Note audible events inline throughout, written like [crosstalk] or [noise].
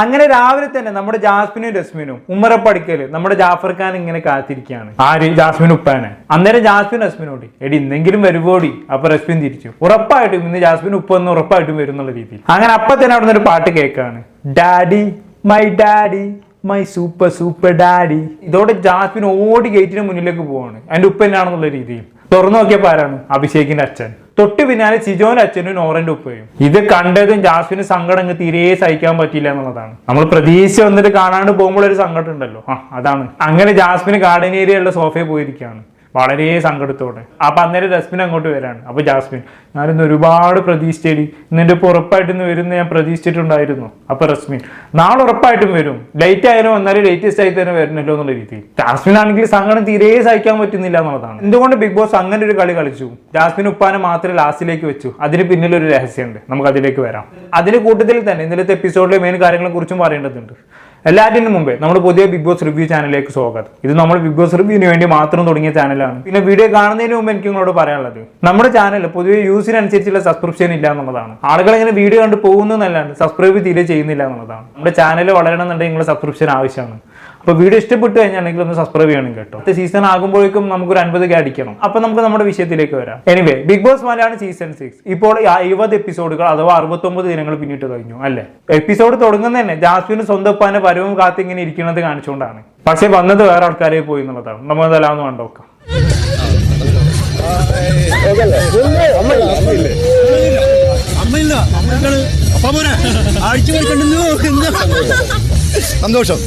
അങ്ങനെ രാവിലെ തന്നെ നമ്മുടെ ജാസ്മിനും രസ്മിനും ഉമ്മറപ്പടിക്കൽ നമ്മുടെ ജാഫർ ഖാൻ ഇങ്ങനെ കാത്തിരിക്കുകയാണ്. ആര്? ജാസ്മിൻ ഉപ്പാനെ. അന്നേരം ജാസ്മിൻ രസ്മിനോടി. എടി എന്തെങ്കിലും വരുവോടി. അപ്പൊ രസ്മിൻ തിരിച്ചു. ഉറപ്പായിട്ടും ഇന്ന് ജാസ്മിൻ ഉപ്പ എന്ന് ഉറപ്പായിട്ടും വരും എന്നുള്ള രീതിയിൽ. അങ്ങനെ അപ്പൊ തന്നെ അവിടെ ഒരു പാട്ട് കേൾക്കാണ്. Daddy my daddy my super super daddy ഇതോടെ ജാസ്മിൻ ഓടി ഗേറ്റിന് മുന്നിലേക്ക് പോവാണ്. അതിന്റെ ഉപ്പ എന്നാണെന്നുള്ള രീതിയിൽ. തുറന്നു നോക്കിയപ്പോ ആരാണ്? അഭിഷേകിന്റെ അച്ഛൻ. തൊട്ട് പിന്നാലെ സിജോന്റെ അച്ഛനും നോറന്റെ ഉപ്പയും. ഇത് കണ്ടതും ജാസ്മിന് സങ്കടം തീരെ സഹിക്കാൻ പറ്റിയില്ല എന്നുള്ളതാണ്. നമ്മൾ പ്രതീക്ഷ വന്നിട്ട് കാണാണ്ട് പോകുമ്പോൾ ഒരു സങ്കടം ഉണ്ടല്ലോ. ആ അതാണ്. അങ്ങനെ ജാസ്മിന് ഗാർഡൻ ഏരിയയുള്ള സോഫയിൽ പോയിരിക്കുകയാണ്. വളരെ സങ്കടത്തോടെ. അപ്പൊ അന്നേരം ജസ്മിൻ അങ്ങോട്ട് വരാണ്. അപ്പൊ ജാസ്മിൻ ഞാനിന്ന് ഒരുപാട് പ്രതീക്ഷിച്ചേടി. ഇപ്പൊ ഉറപ്പായിട്ടും ഇന്ന് വരുന്ന ഞാൻ പ്രതീക്ഷിച്ചിട്ടുണ്ടായിരുന്നു. അപ്പൊ റസ്മിൻ നാളെ ഉറപ്പായിട്ടും വരും. ലേറ്റ് ആയാലും വന്നാലും ലേറ്റസ്റ്റ് ആയി തന്നെ വരണല്ലോ എന്നുള്ള രീതിയിൽ. ജാസ്മിൻ ആണെങ്കിൽ സങ്കടം തീരെ സഹിക്കാൻ പറ്റുന്നില്ല എന്നുള്ളതാണ്. എന്തുകൊണ്ട് ബിഗ് ബോസ് അങ്ങനെ ഒരു കളി കളിച്ചു? ജാസ്മിൻ ഉപ്പാനെ മാത്രമേ ലാസ്റ്റിലേക്ക് വെച്ചു. അതിന് പിന്നിൽ ഒരു രഹസ്യമുണ്ട്. നമുക്ക് അതിലേക്ക് വരാം. അതിന് കൂട്ടത്തിൽ തന്നെ ഇന്നലത്തെ എപ്പിസോഡിലെ മെയിൻ കാര്യങ്ങളെ കുറിച്ചും പറയേണ്ടതുണ്ട്. എല്ലാറ്റിനും മുമ്പേ നമ്മുടെ പുതിയ ബിഗ് ബോസ് റിവ്യൂ ചാനലിലേക്ക് സ്വാഗതം. ഇത് നമ്മൾ ബിഗ് ബോസ് റിവ്യൂവിന് വേണ്ടി മാത്രം തുടങ്ങിയ ചാനലാണ് പിന്നെ വീഡിയോ കാണുന്നതിന് മുമ്പ് എനിക്ക് നിങ്ങളോട് പറയാനുള്ളത് നമ്മുടെ ചാനൽ പൊതുവെ യൂസിനനുസരിച്ചുള്ള സബ്സ്ക്രിപ്ഷൻ ഇല്ല എന്നുള്ളതാണ്. ആളുകൾ ഇങ്ങനെ വീഡിയോ കണ്ട് പോകുന്നു എന്നല്ലാണ്ട് സബ്സ്ക്രൈബ് തീരെ ചെയ്യുന്നില്ല എന്നുള്ളതാണ്. നമ്മുടെ ചാനൽ വളരണമെന്നുണ്ടെങ്കിൽ നിങ്ങളുടെ സബ്സ്ക്രിപ്ഷൻ ആവശ്യമാണ്. അപ്പോൾ വീഡിയോ ഇഷ്ടപ്പെട്ടു കഴിഞ്ഞാണെങ്കിൽ ഒന്ന് സബ്സ്ക്രൈബ് ചെയ്യണം കേട്ടോ. അടുത്ത സീസൺ ആകുമ്പോഴേക്കും നമുക്ക് ഒരു അൻപത് കെ അടിക്കണം. അപ്പൊ നമുക്ക് നമ്മുടെ വിഷയത്തിലേക്ക് വരാം. Anyway Bigg Boss Malayalam season six ഇപ്പോൾ എഴുപത് എപ്പിസോഡുകൾ അഥവാ അറുപത്തൊമ്പത് ദിനങ്ങൾ പിന്നിട്ട് കഴിഞ്ഞു അല്ലേ? എപ്പിസോഡ് തുടങ്ങുന്ന തന്നെ ജാസ്മിന് സ്വന്തം പരവും കാത്തിങ്ങനെ ഇരിക്കുന്നത് കാണിച്ചുകൊണ്ടാണ്. പക്ഷെ വന്നത് വേറെ ആൾക്കാരെ പോയി എന്നുള്ളതാണ്. നമ്മൾ അതെല്ലാം കണ്ടോക്കാം അമ്മയില്ല. അമ്മക്കാണ് അപ്പ പോരാ. അടിച്ചു സന്തോഷം.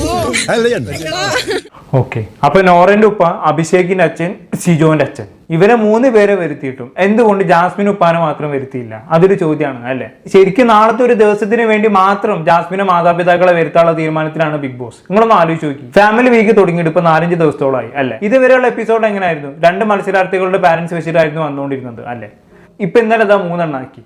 ഓക്കെ. അപ്പൊ നോറന്റെ ഉപ്പ അഭിഷേകിന്റെ അച്ഛൻ സിജോന്റെ അച്ഛൻ. ഇവരെ മൂന്ന് പേരെ വരുത്തിയിട്ടും. എന്തുകൊണ്ട് ജാസ്മിൻ ഉപ്പാനെ മാത്രം വരുത്തിയില്ല? അതൊരു ചോദ്യമാണ് അല്ലെ? ശരിക്കും നാളത്തെ ഒരു ദിവസത്തിന് വേണ്ടി മാത്രം ജാസ്മിനെ മാതാപിതാക്കളെ വരുത്താനുള്ള തീരുമാനത്തിലാണ് ബിഗ് ബോസ്. നിങ്ങളൊന്ന് ആലോചിച്ച് നോക്കി. ഫാമിലി വീക്ക് തുടങ്ങിയിട്ട് ഇപ്പൊ നാലഞ്ച് ദിവസത്തോളമായി അല്ലെ? ഇതുവരെയുള്ള എപ്പിസോഡ് എങ്ങനെയായിരുന്നു? രണ്ട് മത്സരാർത്ഥികളുടെ പാരന്റ്സ് വെച്ചിട്ടായിരുന്നു വന്നുകൊണ്ടിരുന്നത് അല്ലെ? ഇപ്പൊ ഇന്നലെ അതാ മൂന്നെണ്ണാക്കി.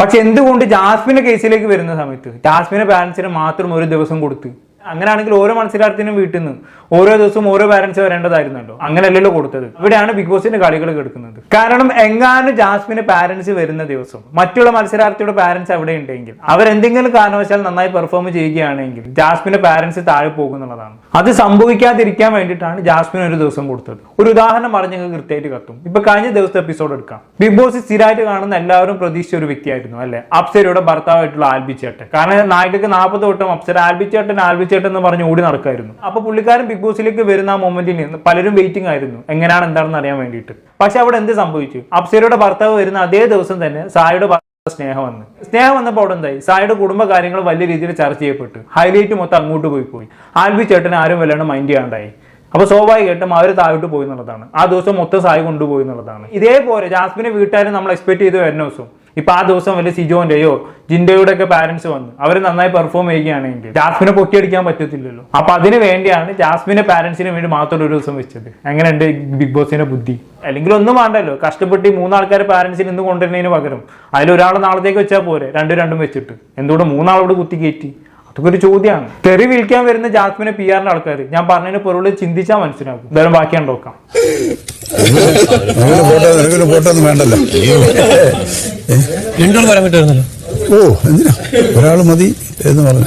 പക്ഷെ എന്തുകൊണ്ട് ജാസ്മിന്റെ കേസിലേക്ക് വരുന്ന സമയത്ത്? ജാസ്മിന്റെ പാരന്റ്സിന് മാത്രം ഒരു ദിവസം കൊടുത്ത്. അങ്ങനെയാണെങ്കിൽ ഓരോ മത്സരാർത്ഥിനും വീട്ടിൽ നിന്ന് ഓരോ ദിവസവും ഓരോ പാരന്റ്സ് വരേണ്ടതായിരുന്നല്ലോ. അങ്ങനെയല്ലല്ലോ കൊടുത്തത്. ഇവിടെയാണ് ബിഗ് ബോസിന്റെ കളികൾ കെടുക്കുന്നത്. കാരണം എങ്ങാനും ജാസ്മിന് പാരന്റ്സ് വരുന്ന ദിവസം മറ്റുള്ള മത്സരാർത്ഥിയുടെ പാരന്റ്സ് അവിടെ ഉണ്ടെങ്കിൽ അവരെന്തെങ്കിലും കാരണവശാൽ നന്നായി പെർഫോം ചെയ്യുകയാണെങ്കിൽ ജാസ്മിന്റെ പാരന്റ്സ് താഴെ പോകുന്നുള്ളതാണ് അത് സംഭവിക്കാതിരിക്കാൻ വേണ്ടിയിട്ടാണ് ജാസ്മിൻ ഒരു ദിവസം കൊടുത്തത്. ഒരു ഉദാഹരണം പറഞ്ഞെങ്കിൽ കൃത്യമായിട്ട് കത്തും. ഇപ്പൊ കഴിഞ്ഞ ദിവസത്തെ എപ്പിസോഡ് എടുക്കാം. ബിഗ് ബോസ് സ്ഥിരമായിട്ട് കാണുന്ന എല്ലാവരും പ്രതീക്ഷിച്ച ഒരു വ്യക്തിയായിരുന്നു അല്ലെ? അപ്സരയുടെ ഭർത്താവായിട്ടുള്ള ആൽബിച്ചേട്ടൻ. കാരണം നായികക്ക് നാൽപ്പത് വട്ടം അപ്സര ആൽബിച്ചേട്ടൻ ആൽബിച്ചേട്ടൻ എന്ന് പറഞ്ഞ് ഓടി നടക്കായിരുന്നു. അപ്പൊ പുള്ളിക്കാരൻ ബിഗ് ബോസിലേക്ക് വരുന്ന ആ മൊമെന്റിന് പലരും വെയിറ്റിംഗ് ആയിരുന്നു. എങ്ങനെയാണ് എന്താണെന്ന് അറിയാൻ വേണ്ടിയിട്ട്. പക്ഷെ അവിടെ എന്ത് സംഭവിച്ചു? അപ്സരയുടെ ഭർത്താവ് വരുന്ന അതേ ദിവസം തന്നെ സായുടെ സ്നേഹം വന്ന്. സ്നേഹം വന്നപ്പോൾ അവിടെ എന്തായി? സായുടെ കുടുംബ കാര്യങ്ങൾ വലിയ രീതിയിൽ ചർച്ച ചെയ്യപ്പെട്ടു. ഹൈലൈറ്റ് മൊത്തം അങ്ങോട്ട് പോയി പോയി. ആൽബി ചേട്ടൻ ആരും വല്ലാണ്ട് മൈൻഡ് ചെയ്യാണ്ടായി. അപ്പൊ സ്വാഭാവികമായിട്ടും അവർ താഴോട്ട് പോയി എന്നുള്ളതാണ്. ആ ദിവസം മൊത്തം സായി കൊണ്ടുപോയി എന്നുള്ളതാണ്. ഇതേപോലെ ജാസ്മിനെ വീട്ടുകാരും നമ്മൾ എക്സ്പെക്ട് ചെയ്ത് വരുന്ന ദിവസം. ഇപ്പൊ ആ ദിവസം വല്ല സിജോന്റെയോ ജിൻഡയുടെ ഒക്കെ പാരന്റ്സ് വന്ന്. അവർ നന്നായി പെർഫോം ചെയ്യുകയാണെങ്കിൽ ജാസ്മിനെ പൊക്കിയടിക്കാൻ പറ്റത്തില്ലല്ലോ. അപ്പൊ അതിന് വേണ്ടിയാണ് ജാസ്മിനെ പാരന്റ്സിന് വേണ്ടി മാത്രം ഒരു ദിവസം വെച്ചത്. എങ്ങനെയുണ്ട് ബിഗ് ബോസിന്റെ ബുദ്ധി? അല്ലെങ്കിൽ ഒന്നും വേണ്ടല്ലോ. കഷ്ടപ്പെട്ട് ഈ മൂന്നാൾക്കാരെ പാരന്റ്സിന് ഇന്ന് കൊണ്ടുവരുന്നതിന് പകരം. അതിലൊരാൾ നാളത്തേക്ക് വെച്ചാൽ പോരെ. രണ്ടും രണ്ടും വെച്ചിട്ട്. എന്തുകൊണ്ട് മൂന്നാളോട് കുത്തി കയറ്റി? അതൊക്കെ ഒരു ചോദ്യമാണ്. തെറി വിളിക്കാൻ വരുന്ന ജാസ്മിനെ പി ആറിന്റെ ആൾക്കാർ ഞാൻ പറഞ്ഞതിന് പൊരുൾ ചിന്തിച്ചാൽ മനസ്സിലാക്കും. എന്തായാലും ബാക്കിയാണ് നോക്കാം. വേണ്ടല്ലോ? രണ്ടാൾ വരാൻ ഓ എന്തിനാ? ഒരാൾ മതി എന്ന് പറഞ്ഞു.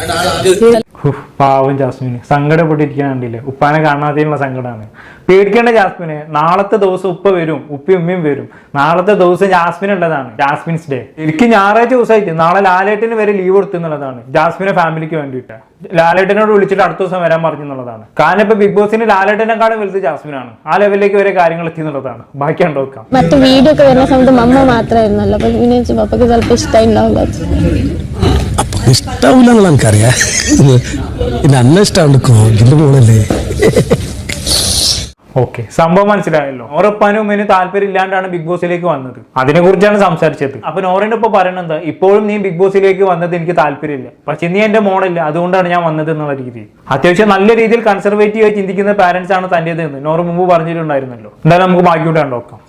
പാവം ജാസ്മിന്. സങ്കടപ്പെട്ടിരിക്കാൻ ഉപ്പാനെ കാണാതെയുള്ള സങ്കടമാണ് പേടിക്കേണ്ട ജാസ്മിനെ നാളത്തെ ദിവസം ഉപ്പ വരും ഉപ്പയും ഉമ്മയും വരും. നാളത്തെ ദിവസം ജാസ്മിൻ ഉള്ളതാണ് ജാസ്മിൻസ് ഡേ. എനിക്ക് ഞായറാഴ്ച ദിവസമായിട്ട് നാളെ ലാലേട്ടന് വരെ ലീവ് കൊടുത്തു എന്നുള്ളതാണ് ജാസ്മിനെ ഫാമിലിക്ക് വേണ്ടിയിട്ട്. ലാലേട്ടനോട് വിളിച്ചിട്ട് അടുത്ത ദിവസം വരാൻ പറഞ്ഞു എന്നുള്ളതാണ്. കാരണം ഇപ്പൊ ബിഗ് ബോസിന് ലാലേട്ടനെക്കാളും വലുത് ജാസ്മിനാണ്. ആ ലെവലിലേക്ക് വരെ കാര്യങ്ങൾ എത്തി എന്നുള്ളതാണ്. ബാക്കി നോക്കാം. മറ്റു വീഡിയോ വരുന്ന സമയത്ത് മമ്മ മാത്രമായിരുന്നല്ലോ. അപ്പൊ പപ്പക്ക് ഇഷ്ടാവില്ല എന്നുള്ള എനിക്കറിയാം. പിന്നെ അന്ന ഇഷ്ടമാണ് കോകിന്റെ മോളല്ലേ? ഓക്കെ സംഭവം മനസ്സിലായല്ലോ. നോറപ്പാനും ഇനി താല്പര്യം ഇല്ലാണ്ടാണ് ബിഗ് ബോസിലേക്ക് വന്നത്. അതിനെ കുറിച്ചാണ് സംസാരിച്ചത്. അപ്പൊ നോറിന്റെ ഇപ്പൊ പറയണത് എന്താ? ഇപ്പോഴും നീ ബിഗ് ബോസിലേക്ക് വന്നത് എനിക്ക് താല്പര്യമില്ല. പക്ഷെ നീ എന്റെ മോണല്ല അതുകൊണ്ടാണ് ഞാൻ വന്നത് എന്നുള്ള രീതി അത്യാവശ്യം നല്ല രീതിയിൽ കൺസർവേറ്റീവ് ആയി ചിന്തിക്കുന്ന പാരന്റ്സ് ആണ് തന്റേത് എന്ന് നോറ് മുമ്പ് പറഞ്ഞിട്ടുണ്ടായിരുന്നല്ലോ. എന്തായാലും നമുക്ക് ബാക്കിയോട്ട് നോക്കാം.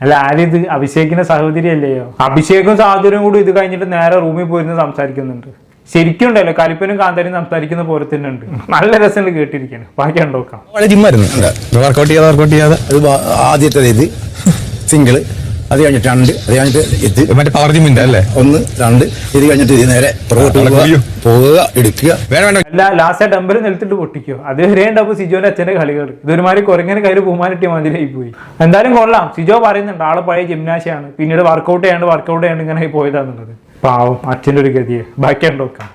അല്ല ആരിത് അഭിഷേകിന്റെ സഹോദരി അല്ലയോ അഭിഷേകും സഹോദരിയും കൂടി ഇത് കഴിഞ്ഞിട്ട് നേരെ റൂമിൽ പോയിരുന്ന് സംസാരിക്കുന്നുണ്ട്. ശരിക്കും ഉണ്ടല്ലോ കലിപ്പനും കാന്തരും സംസാരിക്കുന്ന പോലെ തന്നെ ഉണ്ട്. നല്ല രസമുണ്ട് കേട്ടിരിക്കണം ബാക്കി ഉണ്ടോക്കാം ജിമ്മായിരുന്നു വർക്കൗട്ട് ചെയ്യാതെ വർക്കൗട്ട് ചെയ്യാതെ. ആദ്യത്തെ ഇത് സിംഗിൾ [laughs] അത് കഴിഞ്ഞിട്ട് രണ്ട് അത് കഴിഞ്ഞിട്ട് ഇത് മറ്റേ പവർ ജിമ്മിന്റെ അല്ലേ? ഒന്ന് രണ്ട് ഇത് കഴിഞ്ഞിട്ട് ഇത് നേരെ പുറകോട്ട് പോവുക, എടുക്കുക. അല്ല ലാസ്റ്റ് ആ ഡമ്പൽ നിലത്തിട്ട് പൊട്ടിക്കോ. അത് വരെ ഉണ്ടാവും സിജോന്റെ അച്ഛന്റെ കളികൾ ഇതൊരുമാതിരി കുറങ്ങനെ കയ്യിൽ പൂമാനിട്ടിയ മാതിരി പോയി എന്തായാലും കൊള്ളാം. സിജോ പറയുന്നുണ്ട് ആൾ പഴയ ജിംനാശിയാണ് പിന്നീട് വർക്കൗട്ട് ചെയ്യാണ്ട് വർക്കൗട്ട് ചെയ്യാണ്ട് ഇങ്ങനെ ആയി പോയതാന്നുള്ളത്. പാവം അച്ഛന്റെ ഒരു ഗതിയെ. ബാക്കിയാണ്ട് ഉണ്ടോക്കാം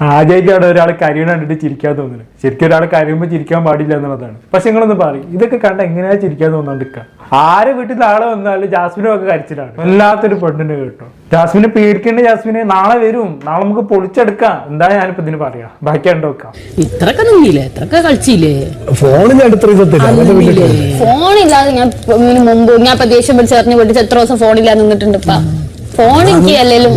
ആദ്യമായിട്ടാണ് ഒരാൾ കരയണ കണ്ടിട്ട് ചിരിക്കാൻ തോന്നുന്നു ശരിക്കും ഒരാൾ കരയുമ്പോൾ ചിരിക്കാൻ പാടില്ല എന്നുള്ളതാണ്. പക്ഷെ നിങ്ങളൊന്ന് പറയും ഇതൊക്കെ കണ്ട എങ്ങനെയാ ചിരിക്കാൻ തോന്നാണ്ടിരിക്കുക ആരെ വീട്ടിൽ നാളെ വന്നാലും ജാസ്മിനും ഒക്കെ കരച്ചിലാണ്. വല്ലാത്തൊരു പെണ്ണിനെ കേട്ടോ. ജാസ്മിനെ പേടിക്കേണ്ട ജാസ്മിനെ നാളെ വരും. നാളെ നമുക്ക് പൊളിച്ചെടുക്കാം. എന്താ ഞാനിപ്പോ ഇതിന് പറയാ. ബാക്കി ഉണ്ടോക്കാം ഇത്രയൊക്കെ നിന്നില്ലേ? ഇത്രയൊക്കെ കളിച്ചില്ലേ? ഫോണിന് അടുത്ത റിസത്തില്ല അതല്ലേ വലിയ ഫോണില്ലാതെ ഞാൻ മുമ്പ് ഞാൻ ഇപ്പൊ ദേഷ്യം പിടിച്ച് എറിഞ്ഞു പൊട്ടിച്ച് എത്ര ദിവസം ഫോണില്ലാതെ നിന്നിട്ടുണ്ട് ഫോൺ എനിക്ക് അല്ലേലും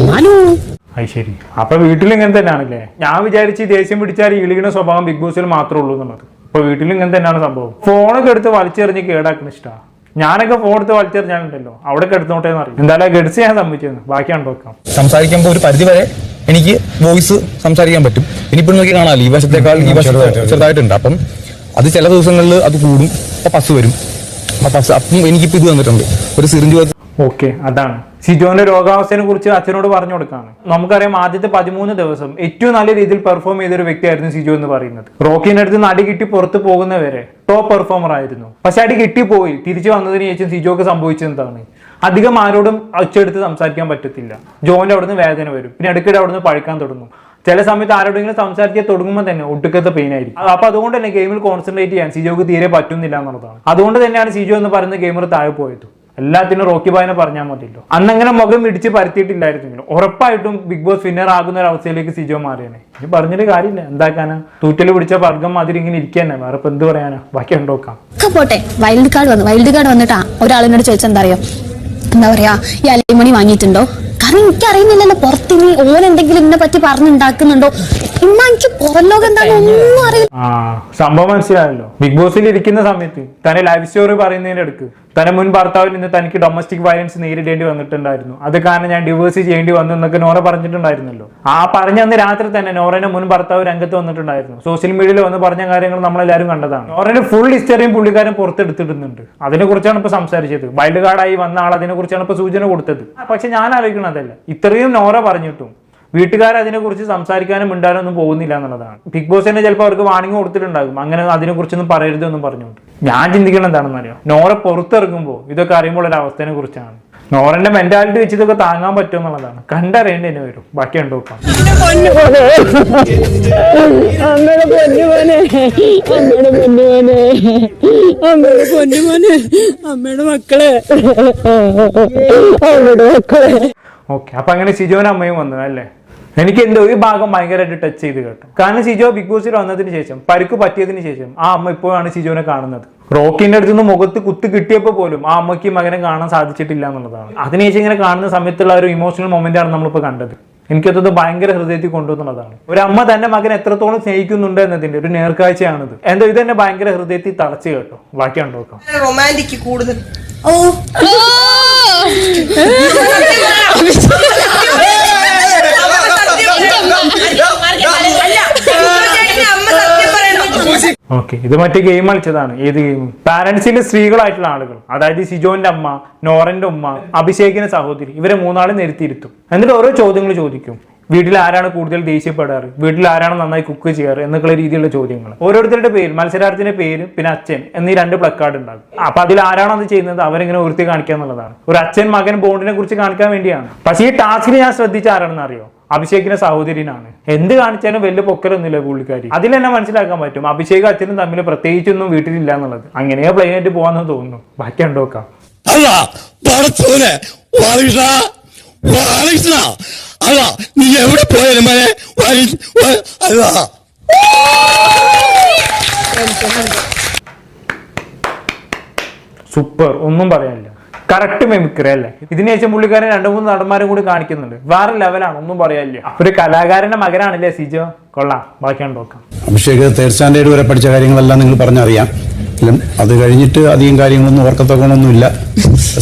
അത് ശരി. അപ്പൊ വീട്ടിൽ ഇങ്ങനെ തന്നെയാണല്ലേ ഞാൻ വിചാരിച്ച് ഈ ദേഷ്യം പിടിച്ചാൽ ഈ സ്വഭാവം ബിഗ് ബോസിൽ മാത്രമേ ഉള്ളൂ എന്നുള്ളത്. അപ്പൊ വീട്ടിൽ ഇങ്ങനെ തന്നെയാണ് സംഭവം. ഫോണൊക്കെ എടുത്ത് വലിച്ചെറിഞ്ഞ് കേടാക്കുന്ന ഇഷ്ടമാണ് ഞാനൊക്കെ ഫോൺ എടുത്ത് വലിച്ചെറിഞ്ഞാലുണ്ടല്ലോ. അവിടെ എടുത്തോട്ടെ എന്ന് അറിയും എന്തായാലും ഗഡ്സ് ഞാൻ സംഭവിച്ചത് ബാക്കിയാണ് നോക്കാം. സംസാരിക്കുമ്പോൾ ഒരു പരിധി വരെ എനിക്ക് വോയിസ് സംസാരിക്കാൻ പറ്റും. ഇനിയിപ്പോൾ നോക്കി കാണാമല്ലോ ഈ വശത്തേക്കാൾ ഈ വശം ചെറുതായിട്ടുണ്ട്. അപ്പം അത് ചില ദിവസങ്ങളിൽ അത് കൂടും. അപ്പൊ പസ് വരും. അപ്പൊ പസ് അപ്പം എനിക്കിപ്പോൾ ഇത് വന്നിട്ടുണ്ട്. ഒരു സിറിഞ്ച് ഓക്കെ അതാണ്. സിജോന്റെ രോഗാവസ്ഥയെ കുറിച്ച് അച്ഛനോട് പറഞ്ഞു കൊടുക്കാണ്. നമുക്കറിയാം ആദ്യത്തെ പതിമൂന്ന് ദിവസം ഏറ്റവും നല്ല രീതിയിൽ പെർഫോം ചെയ്ത ഒരു വ്യക്തിയായിരുന്നു സിജോ എന്ന് പറയുന്നത്. റോക്കിന്റെ അടുത്ത് അടി കിട്ടി പുറത്ത് പോകുന്നവരെ ടോപ്പ് പെർഫോമർ ആയിരുന്നു. പക്ഷെ അടി കിട്ടിപ്പോയി. തിരിച്ചു വന്നതിന് ശേഷം സിജോക്ക് സംഭവിച്ചെന്താണ് അധികം ആരോടും ഒച്ചെടുത്ത് സംസാരിക്കാൻ പറ്റത്തില്ല. ജോന്റെ അവിടുന്ന് വേദന വരും. പിന്നെ ഇടയ്ക്കിടെ അവിടുന്ന് പഴുക്കാൻ തുടങ്ങും. ചില സമയത്ത് ആരോടെങ്കിലും സംസാരിക്കാൻ തുടങ്ങുമ്പോൾ തന്നെ ഒട്ടുക്കത്തെ പെയിൻ ആയിരിക്കും. അപ്പൊ അതുകൊണ്ട് തന്നെ ഗെയിമിൽ കോൺസെൻട്രേറ്റ് ചെയ്യാൻ സിജോക്ക് തീരെ പറ്റുന്നില്ല എന്നുള്ളതാണ്. അതുകൊണ്ട് തന്നെയാണ് സിജോ എന്ന് പറയുന്ന ഗെയിമർ താഴെ പോയത്. എല്ലാത്തിനും റോക്കി ബായിനെ പറഞ്ഞാൽ മതിയല്ലോ. അന്നങ്ങനെ മുഖം ഇടിച്ച് പരത്തിയിട്ടില്ലായിരുന്നു ഉറപ്പായിട്ടും ബിഗ് ബോസ് വിന്നർ ആകുന്ന ഒരു അവസ്ഥയിലേക്ക് സിജോ മാറിയാണ് ഇനി പറഞ്ഞിട്ട് കാര്യമില്ല. എന്താക്കാനാ? തൂറ്റൽ പിടിച്ച വർഗം മാതിരി ഇങ്ങനെ ഇരിക്കാനാ വേറെ ഇപ്പൊ എന്ത് പറയാനാ? ബാക്കി ഉണ്ടോക്കാം പോട്ടെ. വൈൽഡ് കാർഡ് വന്നു. വൈൽഡ് കാർഡ് വന്നിട്ടാ ഒരാളിനോട് ചോദിച്ചാൽ എന്താ അറിയോ? എന്താ പറയാ ഈ അലിമണി വാങ്ങിയിട്ടുണ്ടോ? കാരണം എനിക്ക് അറിയുന്നില്ലല്ലോ പുറത്തിനി ഓൻ എന്തെങ്കിലും ഇതിനെ പറ്റി പറഞ്ഞുണ്ടാക്കുന്നുണ്ടോ? ഇമ്മ എനിക്ക് പുറം ലോകം എന്താണെന്നൊന്നും അറിയില്ല. സംഭവം മനസ്സിലായല്ലോ. ബിഗ് ബോസിൽ ഇരിക്കുന്ന സമയത്ത് തന്നെ ലൈവ് സ്റ്റോറി പറയുന്നതിന്റെ അടുക്ക്. തന്റെ മുൻ ഭർത്താവിൽ നിന്ന് തനിക്ക് ഡൊമസ്റ്റിക് വയലൻസ് നേരിടേണ്ടി വന്നിട്ടുണ്ടായിരുന്നു. അത് കാരണം ഞാൻ ഡിവോഴ്സ് ചെയ്യേണ്ടി വന്നു എന്നൊക്കെ നോറ പറഞ്ഞിട്ടുണ്ടായിരുന്നല്ലോ. ആ പറഞ്ഞ അന്ന് രാത്രി തന്നെ നോറയുടെ മുൻ ഭർത്താവ് രംഗത്ത് വന്നിട്ടുണ്ടായിരുന്നു. സോഷ്യൽ മീഡിയയിൽ വന്ന് പറഞ്ഞ കാര്യങ്ങൾ നമ്മളെല്ലാവരും കണ്ടതാണ്. നോറയുടെ ഫുൾ ഹിസ്റ്ററിയും പുള്ളിക്കാരൻ പുറത്തെടുത്തിടുന്നുണ്ട്. അതിനെ കുറിച്ചാണ് ഇപ്പൊ സംസാരിച്ചത്. വൈൽഡ് കാർഡായി വന്ന ആൾ അതിനെ കുറിച്ചാണ് ഇപ്പൊ സൂചന കൊടുത്തത്. പക്ഷെ ഞാൻ ആലോചിക്കണം അതല്ല ഇത്രയും നോറ പറഞ്ഞിട്ടും വീട്ടുകാർ അതിനെക്കുറിച്ച് സംസാരിക്കാനും മിണ്ടാനൊന്നും പോകുന്നില്ല എന്നുള്ളതാണ്. ബിഗ് ബോസ് തന്നെ ചിലപ്പോൾ അവർക്ക് വാണിംഗ് കൊടുത്തിട്ടുണ്ടാകും. അങ്ങനെ അതിനെക്കുറിച്ചൊന്നും പറയരുതെന്നും പറഞ്ഞുകൊണ്ട്. ഞാൻ ചിന്തിക്കണം എന്താണെന്ന് അറിയാം? നോറ പുറത്തിറങ്ങുമ്പോൾ ഇതൊക്കെ അറിയുമ്പോൾ ഒരു അവസ്ഥയെ കുറിച്ചാണ്. നോറന്റെ മെന്റാലിറ്റി വെച്ച് ഇതൊക്കെ താങ്ങാൻ പറ്റും എന്നുള്ളതാണ്. കണ്ടറിയേണ്ടി തന്നെ വരും. ബാക്കി ഉണ്ടോ അമ്മയുടെ മക്കളെ. അമ്മയുടെ മക്കളെ. ഓക്കെ അപ്പൊ അങ്ങനെ സിജോനും അമ്മയും വന്നു അല്ലേ? എനിക്ക് എന്തോ ഒരു ഭാഗം ഭയങ്കരമായിട്ട് ടച്ച് ചെയ്ത് കേട്ടോ. കാരണം ഷിജോ ബിഗ് ബോസിൽ വന്നതിന് ശേഷം പരിക്ക് പറ്റിയതിന് ശേഷം ആ അമ്മ ഇപ്പോഴാണ് ഷിജോനെ കാണുന്നത്. റോക്കിന്റെ അടുത്ത് നിന്ന് മുഖത്ത് കുത്ത് കിട്ടിയപ്പോൾ പോലും ആ അമ്മയ്ക്ക് മകനെ കാണാൻ സാധിച്ചിട്ടില്ല എന്നുള്ളതാണ്. അതിനുശേഷം ഇങ്ങനെ കാണുന്ന സമയത്തുള്ള ഒരു ഇമോഷണൽ മൊമെന്റ് ആണ് നമ്മളിപ്പോൾ കണ്ടത്. എനിക്കത് ഭയങ്കര ഹൃദയത്തിൽ കൊണ്ടുവന്നുള്ളതാണ്. ഒരു അമ്മ തന്റെ മകൻ എത്രത്തോളം സ്നേഹിക്കുന്നുണ്ട് എന്നതിന്റെ ഒരു നേർക്കാഴ്ചയാണിത്. എന്തോ ഇത് തന്നെ ഭയങ്കര ഹൃദയത്തിൽ തളച്ച് കേട്ടോ. ബാക്കി കണ്ടു നോക്കാം. റൊമാന്റിക് കൂടുതൽ. ഓ. [laughs] ഓക്കെ ഇത് മറ്റേ ഗെയിം കളിച്ചതാണ്. ഏത് ഗെയിം പാരന്റ്സിന്റെ സ്ത്രീകളായിട്ടുള്ള ആളുകൾ. അതായത് സിജോന്റെ അമ്മ നോറന്റെ ഉമ്മ അഭിഷേകിന്റെ സഹോദരി ഇവരെ മൂന്നാളും നിരത്തിയിരുത്തും. എന്നിട്ട് ഓരോ ചോദ്യങ്ങൾ ചോദിക്കും. വീട്ടിൽ ആരാണ് കൂടുതൽ ദേഷ്യപ്പെടാറ്? വീട്ടിൽ ആരാണ് നന്നായി കുക്ക് ചെയ്യാറ്? എന്നൊക്കെയുള്ള രീതിയിലുള്ള ചോദ്യങ്ങൾ. ഓരോരുത്തരുടെ പേര് മത്സരാർത്ഥിന്റെ പേര് പിന്നെ അച്ഛൻ എന്നീ രണ്ട് പ്ലക്കാർഡ് ഉണ്ടാകും. അപ്പൊ അതിൽ ആരാണ് അത് ചെയ്യുന്നത്? അവരിങ്ങനെ ഉയർത്തി കാണിക്കുക എന്നുള്ളതാണ്. ഒരു അച്ഛൻ മകൻ ബോണ്ടിനെ കുറിച്ച് കാണിക്കാൻ വേണ്ടിയാണ്. പക്ഷേ ഈ ടാസ്കിന് ഞാൻ ശ്രദ്ധിച്ച ആരാണെന്ന് അറിയോ? അഭിഷേകിന്റെ സഹോദരിനാണ്. എന്ത് കാണിച്ചാലും വലിയ പൊക്കലൊന്നുമില്ല പുള്ളിക്കാരി. അതിൽ തന്നെ മനസ്സിലാക്കാൻ പറ്റും. അഭിഷേക് അച്ഛനും തമ്മിൽ പ്രത്യേകിച്ചൊന്നും വീട്ടിലില്ല എന്നുള്ളത്. അങ്ങനെയാ പ്ലെയിൻ ആയിട്ട് പോവാന്ന് തോന്നുന്നു. ബാക്കി ഉണ്ടോക്കാം അല്ല നീ എവിടെ പോയാലും മനെ അല്ല. സൂപ്പർ. ഒന്നും പറയാനില്ല. കറക്റ്റ് മെമിക്രി അല്ലേ? ഇതിനുശേഷം പുള്ളിക്കാരൻ രണ്ടു മൂന്ന് നടന്മാരും കൂടി കാണിക്കുന്നുണ്ട്. വേറെ ലെവലാണ് ഒന്നും പറയാനില്ല. ഒരു കലാകാരന്റെ മകനാണല്ലേ സിജോ? കൊള്ളാം. ബാക്കി നോക്കാം. അഭിഷേക് തേർഡ് സ്റ്റാൻഡേർഡ് വരെ പഠിച്ച കാര്യങ്ങളെല്ലാം നിങ്ങൾ പറഞ്ഞറിയാം. അത് കഴിഞ്ഞിട്ട് അധികം കാര്യങ്ങളൊന്നും ഓർക്കത്തക്കണമൊന്നുമില്ല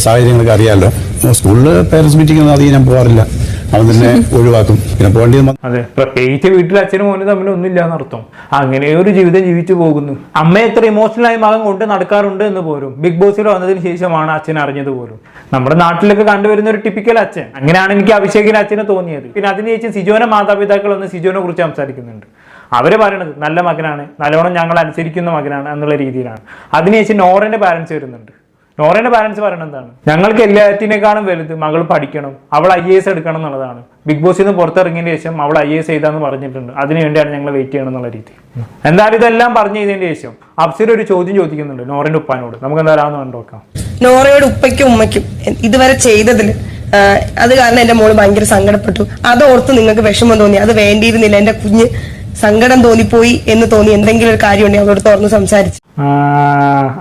സാഹചര്യങ്ങളൊക്കെ അറിയാമല്ലോ സ്കൂളിൽ പേരൻസ് മീറ്റിംഗ് ഒന്നും അധികം ഞാൻ പോകാറില്ല അവൻ തന്നെ ഒഴിവാക്കും. പിന്നെ പോകേണ്ടി അതെ. പ്രത്യേകിച്ച് വീട്ടിൽ അച്ഛനും മോനും തമ്മിൽ ഒന്നുമില്ല എന്നർത്ഥം അങ്ങനെ ഒരു ജീവിതം ജീവിച്ചു പോകുന്നു. അമ്മ എത്ര ഇമോഷണലായി മകൻ കൊണ്ട് നടക്കാറുണ്ട് എന്ന് പോലും. ബിഗ് ബോസിൽ വന്നതിന് ശേഷമാണ് അച്ഛൻ അറിഞ്ഞത് പോലും. നമ്മുടെ നാട്ടിലൊക്കെ കണ്ടുവരുന്ന ഒരു ടിപ്പിക്കൽ അച്ഛൻ. അങ്ങനെയാണ് എനിക്ക് അഭിഷേകിന് അച്ഛനെ തോന്നിയത്. പിന്നെ അതിന് ശേഷം സിജോനെ മാതാപിതാക്കൾ ഒന്ന് സിജോനെ കുറിച്ച് സംസാരിക്കുന്നുണ്ട്. അവർ പറയണത് നല്ല മകനാണ്. നല്ലോണം ഞങ്ങൾ അനുസരിക്കുന്ന മകനാണ് എന്നുള്ള രീതിയിലാണ്. അതിനുശേഷം നോറന്റെ പാരന്റ്സ് വരുന്നുണ്ട്. നോറയുടെ പാരന്റ്സ് പറയുന്നത് എന്താണ്? ഞങ്ങൾക്ക് എല്ലാത്തിനേക്കാളും വലുത് മകൾ പഠിക്കണം അവൾ ഐ എസ് എടുക്കണം എന്നുള്ളതാണ്. ബിഗ് ബോസിൽ നിന്ന് പുറത്തിറങ്ങിയതിന് ശേഷം അവൾ ഐ എസ് ചെയ്താന്ന് പറഞ്ഞിട്ടുണ്ട്. അതിനുവേണ്ടിയാണ് ഞങ്ങൾ വെയിറ്റ് ചെയ്യണം എന്നുള്ള രീതി എന്തായാലും ഇതെല്ലാം പറഞ്ഞു ചെയ്തതിന് ശേഷം അഫ്സിർ ഒരു ചോദ്യം ചോദിക്കുന്നുണ്ട് നോറന്റെ ഉപ്പാനോട്. നമുക്ക് എന്തായാലും കണ്ടു നോക്കാം. നോറയുടെ ഉപ്പയ്ക്കും ഉമ്മയ്ക്കും ഇതുവരെ ചെയ്തതിൽ അത് കാരണം എന്റെ മോൾ ഭയങ്കര സങ്കടപ്പെട്ടു. അത് ഓർത്ത് നിങ്ങൾക്ക് വിഷമം തോന്നി. അത് വേണ്ടിയിരുന്നില്ല എന്റെ കുഞ്ഞ്. സങ്കടം തോന്നിപ്പോയി എന്ന് തോന്നി എന്തെങ്കിലും ഒരു കാര്യം ഉണ്ടെങ്കിൽ അവരോട് തുറന്ന് സംസാരിച്ചു.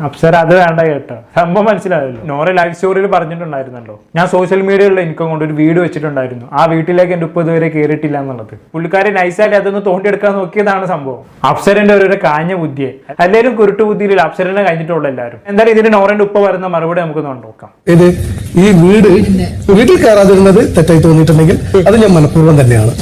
അപ്സര അത് വേണ്ട കേട്ടോ. സംഭവം മനസ്സിലാവില്ല നോറ ലൈഫ് സ്റ്റോറിയിൽ പറഞ്ഞിട്ടുണ്ടായിരുന്നല്ലോ. ഞാൻ സോഷ്യൽ മീഡിയയിലുള്ള ഇൻകം കൊണ്ട് ഒരു വീട് വെച്ചിട്ടുണ്ടായിരുന്നു. ആ വീട്ടിലേക്ക് എന്റെ ഉപ്പ് ഇതുവരെ കയറിയിട്ടില്ല എന്നുള്ളത്. പുള്ളിക്കാരൻ നൈസായിട്ട് അതൊന്ന് തോണ്ടിയെടുക്കാൻ നോക്കിയതാണ് സംഭവം. അപ്സരന്റെ ഒരു കാഞ്ഞ ബുദ്ധിയെ. എല്ലാവരും കുരുട്ടു ബുദ്ധിയിൽ അപ്സരനെ കഴിഞ്ഞിട്ടുള്ള എല്ലാവരും. എന്തായാലും ഇതിന് നോറന്റെ ഉപ്പ വരുന്ന മറുപടി നമുക്ക് നോക്കാം. ഇത് ഈ വീട് വീട്ടിൽ കയറാതിരുന്നത് തെറ്റായി തോന്നിയിട്ടുണ്ടെങ്കിൽ അത് ഞാൻ മനഃപൂർവം തന്നെയാണ്.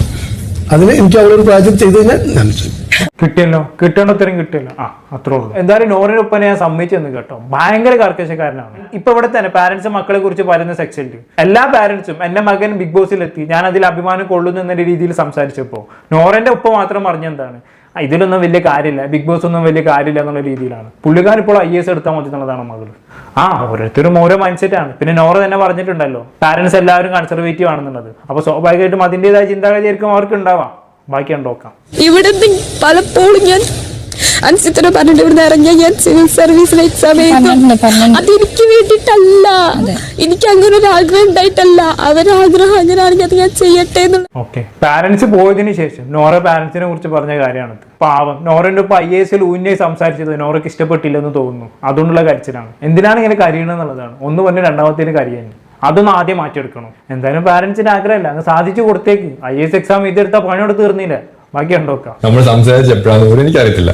അതിന് എനിക്ക് അവളൊരു പ്രായത്തിൽ ചെയ്തു കഴിഞ്ഞാൽ ഞാൻ ചെയ്യും. കിട്ടിയല്ലോ. കിട്ടേണ്ട ഉത്തരം കിട്ടിയല്ലോ. ആ അത്രേ ഉള്ളൂ. എന്തായാലും നോറിനൊപ്പം ഞാൻ സമ്മതിച്ചെന്ന് കേട്ടോ. ഭയങ്കര കർക്കശക്കാരനാണ്. ഇപ്പൊ ഇവിടെ തന്നെ പാരന്റ്സ് മക്കളെ കുറിച്ച് പറയുന്ന സെക്ഷനിൽ എല്ലാ പാരന്റ്സും എന്റെ മകൻ ബിഗ് ബോസിൽ എത്തി. ഞാൻ അതിൽ അഭിമാനം കൊള്ളുന്നു എന്ന രീതിയിൽ സംസാരിച്ചപ്പോൾ നോറന്റെ ഉപ്പ മാത്രം പറഞ്ഞെന്താണ്? "ആ, ഇതിലൊന്നും വലിയ കാര്യമില്ല. ബിഗ് ബോസ് ഒന്നും വലിയ കാര്യമില്ല എന്നുള്ള രീതിയിലാണ്. പുള്ളിക്കാരൻ ഇപ്പോൾ ഐ എസ് എടുത്താൽ മതി എന്നുള്ളതാണ് മകൾ ആ ഓരോരുത്തരും ഓരോ മൈൻഡ് സെറ്റ് ആണ്. പിന്നെ നോറ തന്നെ പറഞ്ഞിട്ടുണ്ടല്ലോ പാരന്റ്സ് എല്ലാവരും കൺസർവേറ്റീവ് ആണെന്നുള്ളത്. അപ്പൊ സ്വാഭാവികമായിട്ടും അതിന്റെതായ ചിന്താഗതിയായിരിക്കും അവർക്ക് ഉണ്ടാവാം ബാക്കി ഉണ്ടോക്കാം ഇവിടെ പലപ്പോഴും ഞാൻ അൻസിത്തിനെ പറഞ്ഞിട്ട് ഇവിടുന്ന് ഇറങ്ങിയ ഞാൻ സിവിൽ സർവീസിൽ എക്സാം എഴുതും. അതെനിക്ക് വേണ്ടിയിട്ടല്ല. എനിക്ക് അങ്ങനെ ഒരു ആഗ്രഹം ഉണ്ടായിട്ടല്ല. അവരാഗ്രഹം ആഗ്രഹം അങ്ങനെയാണെങ്കിൽ അത് ഞാൻ ചെയ്യട്ടെ ഓക്കെ. പാരന്റ്സ് പോയതിന് ശേഷം നോറ പാരന്റ്സിനെ കുറിച്ച് പറഞ്ഞ കാര്യമാണ് പാവം. നോറിന്റെ ഒപ്പം ഐ എസിൽ ഊഞ്ഞെ സംസാരിച്ചത് നോറയ്ക്ക് ഇഷ്ടപ്പെട്ടില്ലെന്ന് തോന്നുന്നു. അതുകൊണ്ടുള്ള കരച്ചിലാണ്. എന്തിനാണ് ഇങ്ങനെ കരയണം എന്നുള്ളതാണ്. ഒന്ന് പറഞ്ഞ് രണ്ടാമത്തേന് കരിയാണ് അതൊന്നും ആദ്യം മാറ്റിയെടുക്കണം. എന്തായാലും പാരന്റ്സിന്റെ ആഗ്രഹമല്ല. അങ്ങ് സാധിച്ചു കൊടുത്തേക്ക്. ഐ എസ് എക്സാം ഇതെടുത്ത പണിയോട് തീർന്നില്ല. ബാക്കി ഉണ്ടോക്കാം നമ്മൾ സംസാരിച്ചപ്പോഴാണ് എനിക്കറിയത്തില്ല.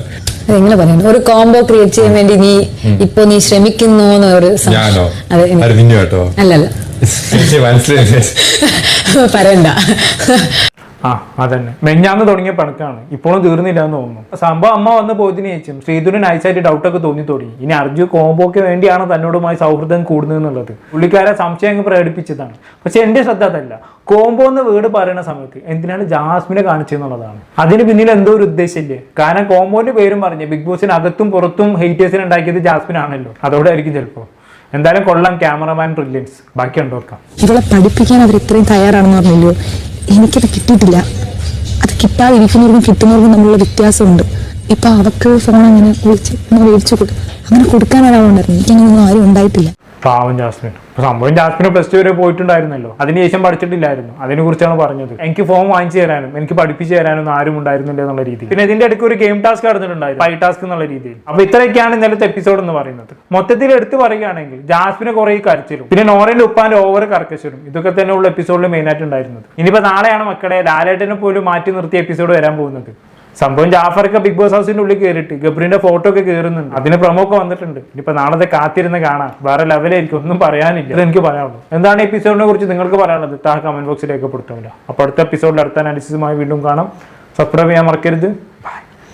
എങ്ങനെ പറയുന്നു ഒരു കോംബോ ക്രിയേറ്റ് ചെയ്യാൻ വേണ്ടി നീ ഇപ്പൊ നീ ശ്രമിക്കുന്നു ഒരു ഞാനോ? അല്ലല്ല. മനസ്സിലായി [laughs] പറയണ്ട. ആ അതന്നെ. മെഞ്ഞാന്ന് തുടങ്ങിയ പണക്കാണ്. ഇപ്പോഴും തീർന്നില്ല എന്ന് തോന്നുന്നു. സംഭവം അമ്മ വന്ന് പോയതിനു ശേഷം ശ്രീധുരൻ നൈസായിട്ട് ഡൗട്ടൊക്കെ തോന്നി തുടങ്ങി. ഇനി അർജു കോമ്പോക്ക് വേണ്ടിയാണ് തന്നോടുമായി സൗഹൃദം കൂടുന്നതെന്നുള്ളത്. പുള്ളിക്കാരെ സംശയം അങ്ങ് പ്രകടിപ്പിച്ചതാണ്. പക്ഷെ എന്റെ ശ്രദ്ധ അതല്ല. കോംബോ എന്ന് വീട് പറയുന്ന സമയത്ത് എന്തിനാണ് ജാസ്മിനെ കാണിച്ചെന്നുള്ളതാണ് അതിന് പിന്നിൽ എന്തോ ഒരു ഉദ്ദേശമില്ലേ കാരണം കോംബോന്റെ പേരും പറഞ്ഞ് ബിഗ് ബോസിന് അകത്തും പുറത്തും ഹെയ്റ്റേഴ്സിന് ഉണ്ടാക്കിയത് ജാസ്മിൻ ആണല്ലോ അതോടെ ആയിരിക്കും ചിലപ്പോൾ എന്തായാലും കൊള്ളാം ക്യാമറമാൻ ബാക്കി ഉണ്ടോക്കാം ഇവളെ പഠിപ്പിക്കാൻ അവർ ഇത്രയും തയ്യാറാണെന്ന് പറഞ്ഞില്ലയോ? എനിക്കത് കിട്ടിയിട്ടില്ല. അത് കിട്ടാതിരിക്കുന്നവർക്കും കിട്ടുന്നവർക്കും തമ്മിലുള്ള വ്യത്യാസമുണ്ട്. ഇപ്പൊ അവക്ക് ഫോൺ അങ്ങനെ വിളിച്ച് ഒന്ന് മേടിച്ചു കൊടുക്കും അങ്ങനെ കൊടുക്കാൻ ഒരാളുണ്ടായിരുന്നു. എനിക്കങ്ങനെയൊന്നും ആരും ഉണ്ടായിട്ടില്ല. പാവം ജാസ്മിൻ. സംഭവം ജാസ്മിന് പ്ലസ് ടു വരെ പോയിട്ടുണ്ടായിരുന്നല്ലോ. അതിനുശേഷം പഠിച്ചിട്ടില്ലായിരുന്നു. അതിനെ കുറിച്ചാണ് പറഞ്ഞത്. എനിക്ക് ഫോം വാങ്ങിച്ചു തരാനും എനിക്ക് പഠിപ്പിച്ചു തരാനും ആരും ഉണ്ടായിരുന്നില്ല എന്നുള്ള രീതി പിന്നെ ഇതിന്റെ ഇടയ്ക്ക് ഒരു ഗെയിം ടാസ്ക് നടന്നിട്ടുണ്ടായിരുന്നു. ഫൈവ് ടാസ്ക് എന്നുള്ള രീതിയിൽ. അപ്പൊ ഇത്രയൊക്കെയാണ് ഇന്നലത്തെ എപ്പിസോഡ് എന്ന് പറയുന്നത്. മൊത്തത്തിൽ എടുത്തു പറയുകയാണെങ്കിൽ ജാസ്മിന് കുറെ കരച്ചിലും പിന്നെ നോറിന്റെ ഉപ്പാന്റെ ഓവർ കർക്കശരും ഇതൊക്കെ തന്നെ ഉള്ള എപ്പിസോഡിൽ മെയിൻ ആയിട്ട് ഉണ്ടായിരുന്നത്. ഇനിയിപ്പോ നാളെയാണ് മക്കളെ ലാലേട്ടനെ പോലും മാറ്റി നിർത്തിയ എപ്പിസോഡ് വരാൻ പോകുന്നത്. സംഭവം ജാഫറൊക്കെ ബിഗ് ബോസ് ഹൗസിന്റെ ഉള്ളിൽ കയറിയിട്ട് ഗബ്രിന്റെ ഫോട്ടോ ഒക്കെ കയറുന്നുണ്ട് അതിന് പ്രൊമോ ഒക്കെ വന്നിട്ടുണ്ട്. ഇനിയിപ്പോ നാളത്തെ കാത്തിരുന്ന് കാണാം. വേറെ ലെവലായിരിക്കും ഒന്നും പറയാനില്ല. ഇത് എനിക്ക് പറയാനുള്ളൂ. എന്താണ് എപ്പിസോഡിനെ കുറിച്ച് നിങ്ങൾക്ക് പറയാനുള്ളത്? താ കമന്റ് ബോക്സിൽ രേഖപ്പെടുത്തുന്നില്ല അപ്പൊ അടുത്ത എപ്പിസോഡിൽ അടുത്ത അനാലിസിസുമായി വീണ്ടും കാണാം. സബ്സ്ക്രൈബ് ചെയ്യാൻ മറക്കരുത്. ബൈ